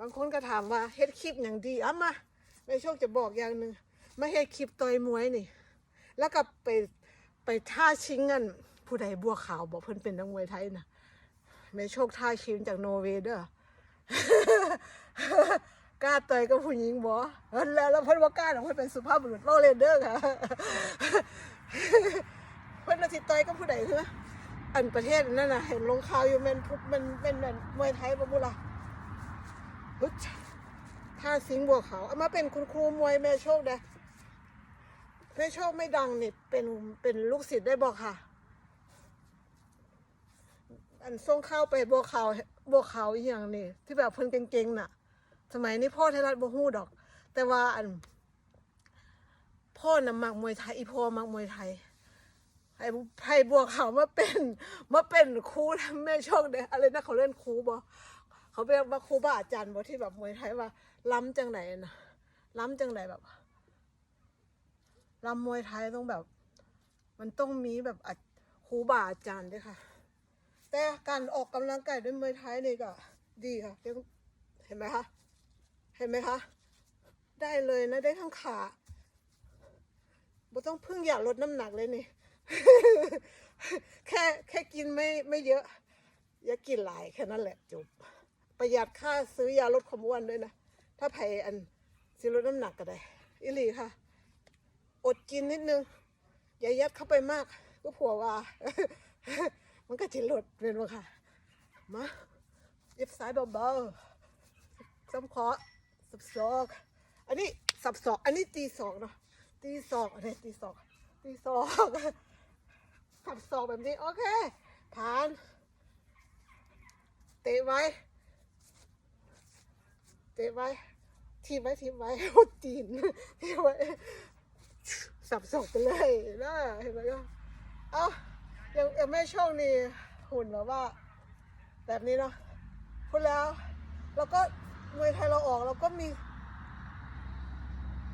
บางคนก็ถามว่าเฮ็ดคลิปอย่างดีเอะมาแม่โชคจะบอกอย่างหนึ่งมาเฮ็ดคลิปต่อยมวยนี่ แล้วก็ไปไปท่าชิงกันผู้ใดบัวขาวบอกเพิ่นเป็นนักมวยไทยนะแม่โชคท่าชิงจากโนเวเด้อกล้าต่อยกับผู้หญิงบออแล้วแล้วเพิ่นบ่กล้าหรอเพิ่นเป็นสุภาพบุรุษโลเลนเดอร์ค่ะ เพิ่นน่ะต่อยกับผู้ใดเหรออันประเทศนั่นน่ะเห็นลงข่าวอยู่แม่นมันเป็นแม่นมวยไทยบ่บุล่ะ ท่าสิงบัวขาวเอามาเป็นคุณครูมวยแม่โชคเด้แม่โชคไม่ดังนี่เป็นเป็นลูกศิษย์ได้บ่ค่ะ อันส่งเข้าไปบัวขาวบัวขาวอีหยังนี่ที่แบบเพิ่นเก่งๆน่ะ สมัยนี้พ่อไทยรัฐบ่ฮู้ดอก แต่ว่าอัน พ่อน่ะมักมวยไทยอีพ่อมักมวยไทยให้ให้บัวขาวมาเป็นมาเป็นครูแม่โช่องเด้อะไรนะเขาเล่นครูบ่ เขาเป็นว่าครูบาอาจารย์บ่ที่แบบมวยไทยว่าล้ำจังไหนนะล้ำจังไหนแบบล้ำมวยไทยต้องแบบ มันต้องมีแบบครูบาอาจารย์ด้วยค่ะ แต่การออกกำลังกายด้วยมวยไทยนี่ก็ดีค่ะเดี๋ยวเห็นไหมคะเห็นไหมคะได้เลยนะได้ทั้งขาบ่ต้องพึ่งอย่าลดน้ำหนักเลยนี่ แค่แค่กินไม่ไม่เยอะ อย่ากินหลายแค่นั้นแหละจบ ประหยัดค่าซื้อยาลดความอ้วนด้วยนะ ถ้าไผอันสิลดน้ำหนักก็ได้ อิลีค่ะ อดกินนิดนึง อย่ายัดเข้าไปมาก ก็ผัวว่า มันก็จะลดเป็นว่าค่ะ มาเย็บซ้ายเบาๆซ้ำเคาะสับศอกอันนี้สับศอกอันนี้ตีศอกเนาะตีศอกอันนี้ตีศอกตีศอกสับศอกแบบนี้ โอเค ผ่าน เตะไว้ เตะไว้ทีบไว้ทีบไว้โอ้ตีนทีบไว้สับศอกไปเลยนะเห็นไหมก็เอายังยังไม่โชคนี่หุ่นแบบว่า แบบนี้เนาะพูดแล้ว แล้วก็มวยไทยเราออกเราก็มี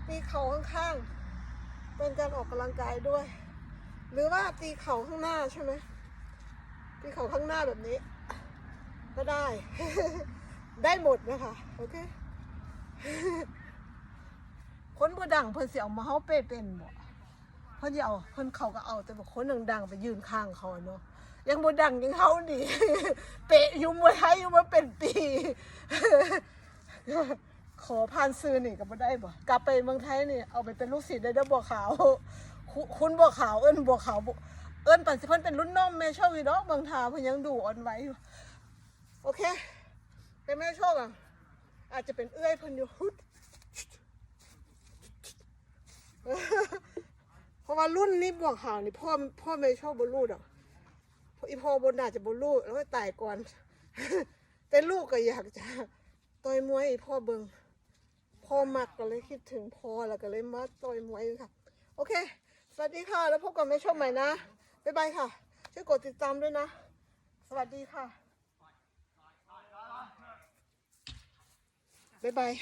ตีเข่าข้างๆ เป็นการออกกำลังกายด้วย หรือว่าตีเข่าข้างหน้าใช่ไหมตีเข่าข้างหน้าแบบนี้ ก็ได้ ได้หมดนะคะโอเคคนบ่ดังเพิ่นสิเอามาเฮาเป้เป็นบ่เพิ่นสิเอาเพิ่นเขาก็เอาแต่ว่าคนดังๆไปยืนข้างเขาเนาะยังบ่ดังยังเฮานี่ เปะอยู่มวยไทยอยู่มาเป็นปี ขอผ่านซื้อนี่ก็บ่ได้บ่กลับไปเมืองไทยนี่เอาไปเป็นลูกศิษย์ได้เด้อบัวขาว คุณบัวขาวเอิ้นบัวขาวเอิ้นปันสิเพิ่นเป็นรุ่นน้องแม่โชคอยู่ดอกบางทาเพิ่นยังดูอ่อนไหวอยู่โอเค แต่แม่โชคอะ อาจจะเป็นเอื้อยพิ่นยูฮึดเพราะว่ารุ่นนี้บวกขาวนี่พ่อพ่อไม่ชอบบนลูดอกเพราะอีพ่อบนน่าจะบนลูดแล้วก็ตายก่อน แต่ลูกก็อยากจะต่อยมวยอีพ่อเบิงพ่อมักก็เลยคิดถึงพ่อแล้วก็เลยมาต่อยมวยค่ะ โอเค สวัสดีค่ะ แล้วพบกันไม่ชอบใหม่นะ บ๊ายบายค่ะ ช่วยกดติดตามด้วยนะ สวัสดีค่ะ บ๊ายบาย